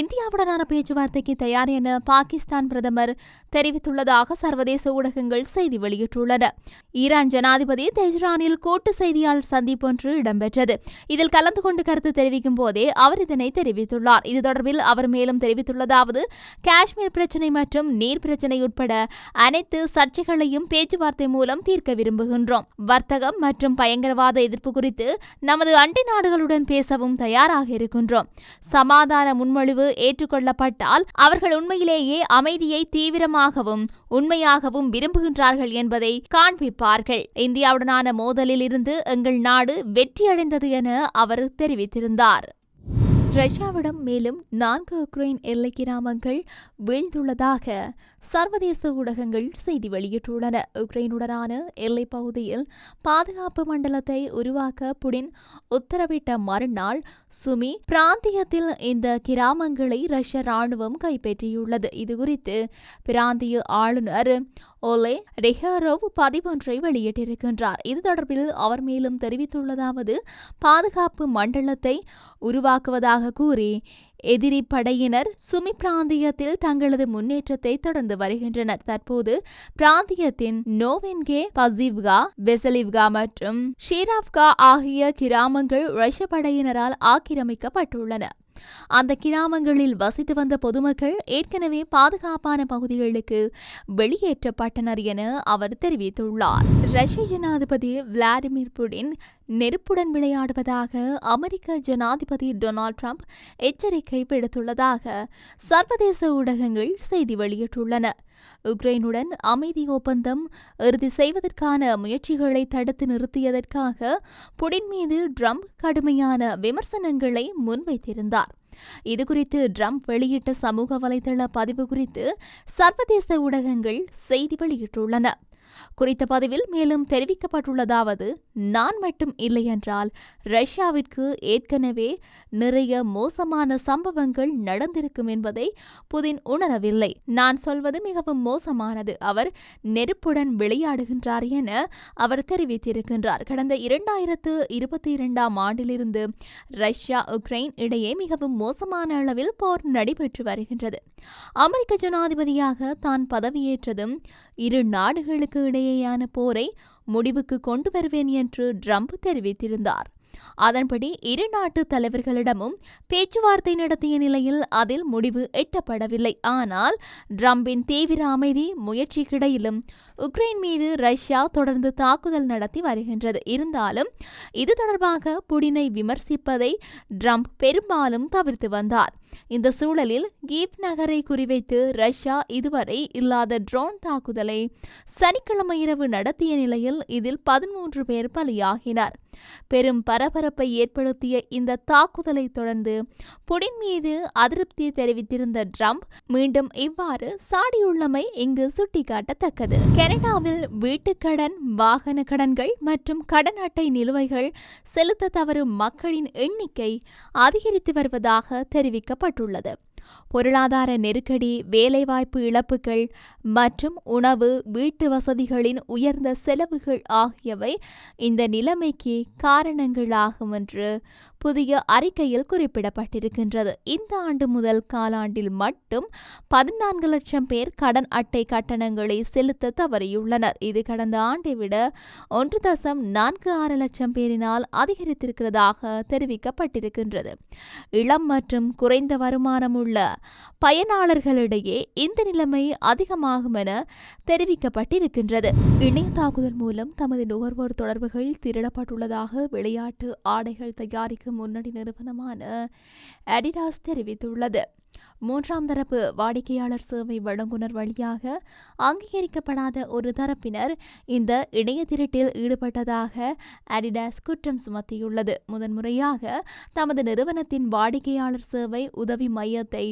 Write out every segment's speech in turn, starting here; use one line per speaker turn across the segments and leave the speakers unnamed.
இந்தியாவுடனான பேச்சுவார்த்தைக்கு தயார் என பாகிஸ்தான் பிரதமர் தெரிவித்துள்ளதாக சர்வதேச ஊடகங்கள் செய்தி வெளியிட்டுள்ளன. ஈரான் ஜனாதிபதி தெஹ்ரானில் கூட்டு செய்தியாளர் சந்திப்பு ஒன்று இடம்பெற்றது. இதில் கலந்து கொண்டு கருத்து தெரிவிக்கும் போதே அவர் இதனை தெரிவித்துள்ளார். இது தொடர்பில் அவர் மேலும் தெரிவித்துள்ளதாவது காஷ்மீர் பிரச்சினை மற்றும் நீர் பிரச்சினை உட்பட அனைத்து சர்ச்சைகளையும் பேச்சுவார்த்தை மூலம் தீர்க்க விரும்புகின்றோம். வர்த்தகம் மற்றும் பயங்கரவாத எதிர்ப்பு குறித்து நமது அண்டை நாடுகளுடன் பேசவும் தயாராக இருக்கின்றோம். சமாதான முன்மொழிவு ஏற்றுக்கொள்ளப்பட்டால் அவர்கள் உண்மையிலேயே அமைதியை தீவிரமாகவும் உண்மையாகவும் விரும்புகின்றார்கள் என்பதை காண்பிப்பார்கள். இந்தியாவுடனான மோதலில் இருந்து எங்கள் நாடு வெற்றியடைந்தது என அவர் தெரிவித்திருந்தார். ரஷ்யாவிடம் மேலும் நான்கு உக்ரைன் எல்லை கிராமங்கள் வீழ்ந்துள்ளதாக சர்வதேச ஊடகங்கள் செய்தி வெளியிட்டுள்ளன. உக்ரைனுடனான எல்லை பகுதியில் பாதுகாப்பு மண்டலத்தை உருவாக்க புடின் உத்தரவிட்ட மறுநாள் சுமி பிராந்தியத்தில் இந்த கிராமங்களை ரஷ்ய ராணுவம் கைப்பற்றியுள்ளது. இதுகுறித்து பிராந்திய ஆளுநர் ஓலே ரெஹாரோவ் பதிவொன்றை வெளியிட்டிருக்கின்றார். இது தொடர்பில் அவர் மேலும் தெரிவித்துள்ளதாவது பாதுகாப்பு மண்டலத்தை உருவாக்குவதாக கூறி எதிரி படையினர் சுமி பிராந்தியத்தில் தங்களது முன்னேற்றத்தை தொடர்ந்து வருகின்றனர். தற்போது பிராந்தியத்தின் நோவென்கே பசிவ்கா வெசலிவ்கா மற்றும் ஷீராப்கா ஆகிய கிராமங்கள் ரஷ்ய படையினரால் ஆக்கிரமிக்கப்பட்டுள்ளன. அந்த கிராமங்களில் வசித்து வந்த பொதுமக்கள் ஏற்கனவே பாதுகாப்பான பகுதிகளுக்கு வெளியேற்றப்பட்டனர் என அவர் தெரிவித்துள்ளார். ரஷ்ய ஜனாதிபதி விளாடிமிர் புடின் நெருப்புடன் விளையாடுவதாக அமெரிக்க ஜனாதிபதி டொனால்ட் ட்ரம்ப் எச்சரிக்கை விடுத்துள்ளதாக சர்வதேச ஊடகங்கள் செய்தி வெளியிட்டுள்ளன. உக்ரைனுடன் அமைதி ஒப்பந்தம் இறுதி செய்வதற்கான முயற்சிகளை தடுத்து நிறுத்தியதற்காக புடின் மீது ட்ரம்ப் கடுமையான விமர்சனங்களை முன்வைத்திருந்தார். இதுகுறித்து ட்ரம்ப் வெளியிட்ட சமூக வலைதள பதிவு குறித்து சர்வதேச ஊடகங்கள் செய்தி வெளியிட்டுள்ளன. குறித்த பதிவில் மேலும் தெரிவிக்கப்பட்டுள்ளதாவது நான் மட்டும் இல்லையென்றால் ரஷ்யாவிற்கு ஏற்கனவே நிறைய மோசமான சம்பவங்கள் நடந்திருக்கும் என்பதை புதின் உணரவில்லை. நான் சொல்வது மிகவும் மோசமானது. அவர் நெருப்புடன் விளையாடுகின்றார் என அவர் தெரிவித்திருக்கின்றார். கடந்த இரண்டாயிரத்து இருபத்தி இரண்டாம் ஆண்டிலிருந்து ரஷ்யா உக்ரைன் இடையே மிகவும் மோசமான அளவில் போர் நடைபெற்று வருகின்றது. அமெரிக்க ஜனாதிபதியாக தான் பதவியேற்றதும் இரு நாடுகளுக்கு இடையேயான போரை முடிவுக்கு கொண்டு வருவேன் என்று ட்ரம்ப் தெரிவித்திருந்தார். அதன்படி இரு நாட்டு தலைவர்களிடமும் பேச்சுவார்த்தை நடத்திய நிலையில் அதில் முடிவு எட்டப்படவில்லை. ஆனால் ட்ரம்பின் தீவிர அமைதி முயற்சிக்கிடையிலும் உக்ரைன் மீது ரஷ்யா தொடர்ந்து தாக்குதல் நடத்தி வருகின்றது. இருந்தாலும் இது தொடர்பாக புடினை விமர்சிப்பதை ட்ரம்ப் பெரும்பாலும் தவிர்த்து வந்தார். இந்த சூழலில் கீவ் நகரை குறிவைத்து ரஷ்யா இதுவரை இல்லாத ட்ரோன் தாக்குதலை சனிக்கிழமை இரவு நடத்திய நிலையில் இதில் பதிமூன்று பேர் பலியாகினர். பெரும் பரபரப்பை ஏற்படுத்திய இந்த தாக்குதலை தொடர்ந்து புடின் மீது அதிருப்தி தெரிவித்திருந்த ட்ரம்ப் மீண்டும் இவ்வாறு சாடியுள்ளமை இங்கு சுட்டிக்காட்டத்தக்கது. கனடாவில் வீட்டுக்கடன் வாகன கடன்கள் மற்றும் கடன் அட்டை நிலுவைகள் செலுத்த தவறும் மக்களின் எண்ணிக்கை அதிகரித்து வருவதாக தெரிவிக்கப்பட்டுள்ளது. பொருளாதார நெருக்கடி வேலைவாய்ப்பு இழப்புகள் மற்றும் உணவு வீட்டு வசதிகளின் உயர்ந்த செலவுகள் ஆகியவை இந்த நிலைமைக்கு காரணங்களாகும் என்று புதிய அறிக்கையில் குறிப்பிடப்பட்டிருக்கின்றது. இந்த ஆண்டு முதல் காலாண்டில் மட்டும் பதினான்கு லட்சம் பேர் கடன் அட்டை கட்டணங்களை செலுத்த தவறியுள்ளனர். இது கடந்த ஆண்டை விட ஒன்று தசம் நான்கு ஆறு லட்சம் பேரினால் அதிகரித்திருக்கிறதாக தெரிவிக்கப்பட்டிருக்கின்றது. இளம் மற்றும் குறைந்த வருமானம் உள்ள பயனாளர்களிடையே இந்த நிலைமை அதிகமாகும் என தெரிவிக்கப்பட்டிருக்கின்றது. இணைய தாக்குதல் மூலம் தமது நுகர்வோர் தொடர்புகள் திருடப்பட்டுள்ளதாக விளையாட்டு ஆடைகள் தயாரிக்கும் முன்னணி நிறுவனமான அடிடாஸ் தெரிவித்துள்ளது. மூன்றாம் தரப்பு வாடிக்கையாளர் சேவை வழங்குனர் வழியாக அங்கீகரிக்கப்படாத ஒரு தரப்பினர் இந்த இணைய திருட்டில் ஈடுபட்டதாக அடிடாஸ் குற்றம் சுமத்தியுள்ளது. முதன்முறையாக தமது நிறுவனத்தின் வாடிக்கையாளர் சேவை உதவி மையத்தை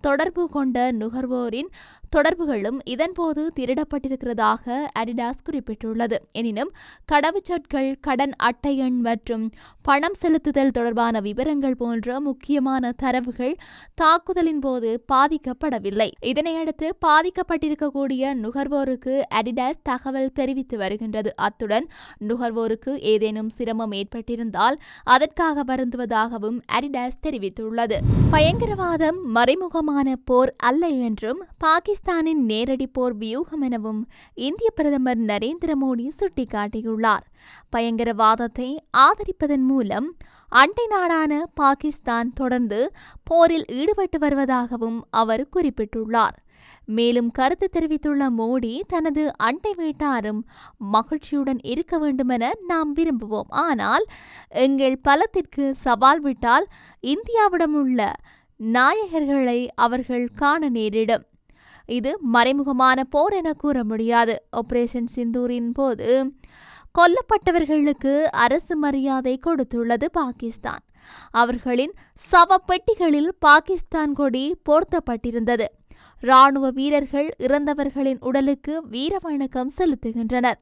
தொடர்பு கொண்ட நுகர்வோரின் தொடர்புகளும் இதன்போது திருடப்பட்டிருக்கிறதாக அடிடாஸ் குறிப்பிட்டுள்ளது. எனினும் கடவுச்சொற்கள் கடன் அட்டை எண் மற்றும் பணம் செலுத்துதல் தொடர்பான விவரங்கள் போன்ற முக்கியமான தரவுகள் தாக்குதலின் போரின் போது பாதிக்கப்படவில்லை. இதனையடுத்து பாதிக்கப்பட்டிருக்கக்கூடிய நுகர்வோருக்கு அடிடாஸ் தகவல் தெரிவித்து வருகின்றது. அத்துடன் நுகர்வோருக்கு ஏதேனும் சிரமம் ஏற்பட்டிருந்தால் அதற்காக வருந்துவதாகவும் அடிடாஸ் தெரிவித்துள்ளது. பயங்கரவாதம் மறைமுகமான போர் அல்ல என்றும் பாகிஸ்தானின் நேரடி போர் வியூகம் எனவும் இந்திய பிரதமர் நரேந்திர மோடி சுட்டிக்காட்டியுள்ளார். பயங்கரவாதத்தை ஆதரிப்பதன் மூலம் அண்டை நாடான பாகிஸ்தான் தொடர்ந்து போரில் ஈடுபட்டு வருவதாகவும் அவர் குறிப்பிட்டுள்ளார். மேலும் கருத்து தெரிவித்துள்ள மோடி தனது அண்டை வீட்டாரும் மகிழ்ச்சியுடன் இருக்க வேண்டுமென நாம் விரும்புவோம். ஆனால் எங்கள் பலத்திற்கு சவால் விட்டால் இந்தியாவிடம் உள்ள நாயகர்களை அவர்கள் காண நேரிடும். இது மறைமுகமான போர் என கூற முடியாது. ஆபரேஷன் சிந்தூரின் போது கொல்லப்பட்டவர்களுக்கு அரசு மரியாதை கொடுத்துள்ளது பாகிஸ்தான். அவர்களின் சவப்பெட்டிகளில் பாகிஸ்தான் கொடி போர்த்தப்பட்டிருந்தது. ராணுவ வீரர்கள் இறந்தவர்களின் உடலுக்கு வீரவணக்கம் செலுத்துகின்றனர்.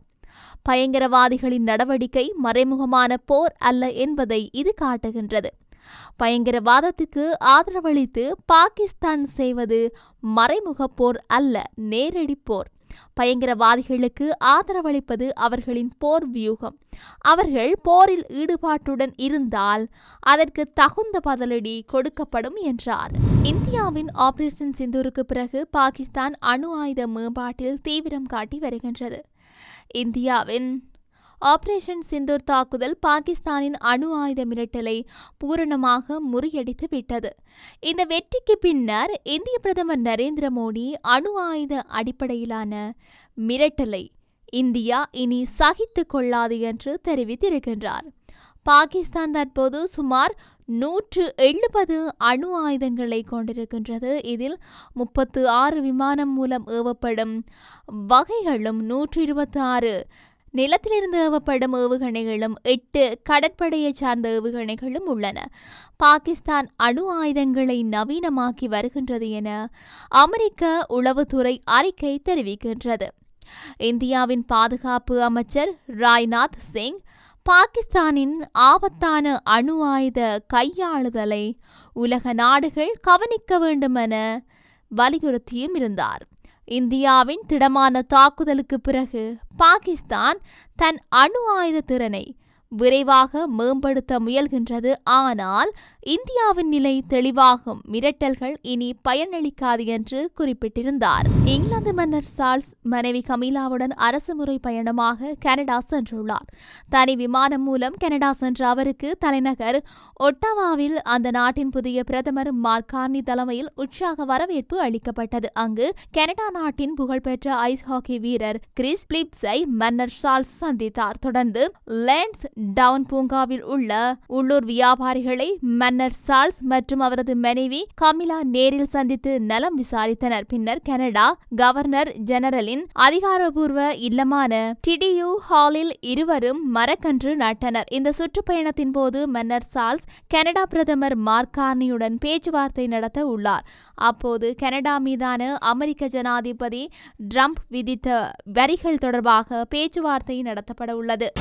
பயங்கரவாதிகளின் நடவடிக்கை மறைமுகமான போர் அல்ல என்பதை இது காட்டுகின்றது. பயங்கரவாதத்துக்கு ஆதரவளித்து பாகிஸ்தான் செய்வது மறைமுக போர் அல்ல நேரடி போர். பயங்கரவாதிகளுக்கு ஆதரவளிப்பது அவர்களின் போர் வியூகம். அவர்கள் போரில் ஈடுபாட்டுடன் இருந்தால் அதற்கு தகுந்த பதிலடி கொடுக்கப்படும் என்றார். இந்தியாவின் ஆபரேஷன் சிந்தூருக்கு பிறகு பாகிஸ்தான் அணு ஆயுத மேம்பாட்டில் தீவிரம் காட்டி வருகின்றது. இந்தியாவின் ஆபரேஷன் சிந்தூர் தாக்குதல் பாகிஸ்தானின் அணு ஆயுத மிரட்டலை பூரணமாக முறியடித்து விட்டது. இந்த வெற்றிக்கு பின்னர் இந்திய பிரதமர் நரேந்திர மோடி அணு ஆயுத அடிப்படையிலான மிரட்டலை இந்தியா இனி சகித்து கொள்ளாது என்று தெரிவித்திருக்கின்றார். பாகிஸ்தான் தற்போது சுமார் நூற்று எழுபது அணு ஆயுதங்களை கொண்டிருக்கின்றது. இதில் முப்பத்து ஆறு விமானம் மூலம் ஏவப்படும் வகைகளும் நூற்றி இருபத்தி ஆறு நிலத்திலிருந்து ஏவப்படும் ஏவுகணைகளும் எட்டு கடற்படையை சார்ந்த ஏவுகணைகளும் உள்ளன. பாகிஸ்தான் அணு ஆயுதங்களை நவீனமாக்கி வருகின்றது என அமெரிக்க உளவுத்துறை அறிக்கை தெரிவிக்கின்றது. இந்தியாவின் பாதுகாப்பு அமைச்சர் ராய்நாத் சிங் பாகிஸ்தானின் ஆபத்தான அணு ஆயுத கையாளுதலை உலக நாடுகள் கவனிக்க வேண்டுமென வலியுறுத்தியும் இருந்தார். இந்தியாவின் திடமான தாக்குதலுக்கு பிறகு பாகிஸ்தான் தன் அணு ஆயுத திறனை விரைவாக மேம்படுத்த முயல்கின்றது. ஆனால் இந்தியாவின் நிலை தெளிவாகும். மிரட்டல்கள் இனி பயனளிக்காது என்று குறிப்பிட்டிருந்தார். இங்கிலாந்து மன்னர் சார்ல்ஸ் மனைவி கமீலாவுடன் அரசுமுறை பயணமாக கனடா சென்றுள்ளார். தனி விமானம் மூலம் கனடா சென்ற அவருக்கு தலைநகர் ஒட்டாவாவில் அந்த நாட்டின் புதிய பிரதமர் மார்க் கார்னி தலைமையில் உற்சாக வரவேற்பு அளிக்கப்பட்டது. அங்கு கனடா நாட்டின் புகழ்பெற்ற ஐஸ் ஹாக்கி வீரர் கிறிஸ் பிலிப்ஸை மன்னர் சார்ல்ஸ் சந்தித்தார். தொடர்ந்து லேண்ட்ஸ் டவுன் பூங்காவில் உள்ள உள்ளூர் வியாபாரிகளை மன்னர் மன்னர் சார்ல்ஸ் மற்றும் அவரது மனைவி கமிலா நேரில் சந்தித்து நலம் விசாரித்தனர். பின்னர் கனடா கவர்னர் ஜெனரலின் அதிகாரபூர்வ இல்லமான டிடியூ ஹாலில் இருவரும் மரக்கன்று நட்டனர். இந்த சுற்றுப்பயணத்தின் போது மன்னர் சார்ல்ஸ் கனடா பிரதமர் மார்க் கார்னியுடன் பேச்சுவார்த்தை நடத்த உள்ளார். அப்போது கனடா மீதான அமெரிக்க ஜனாதிபதி ட்ரம்ப் விதித்த வரிகள் தொடர்பாக பேச்சுவார்த்தை நடத்தப்பட உள்ளது.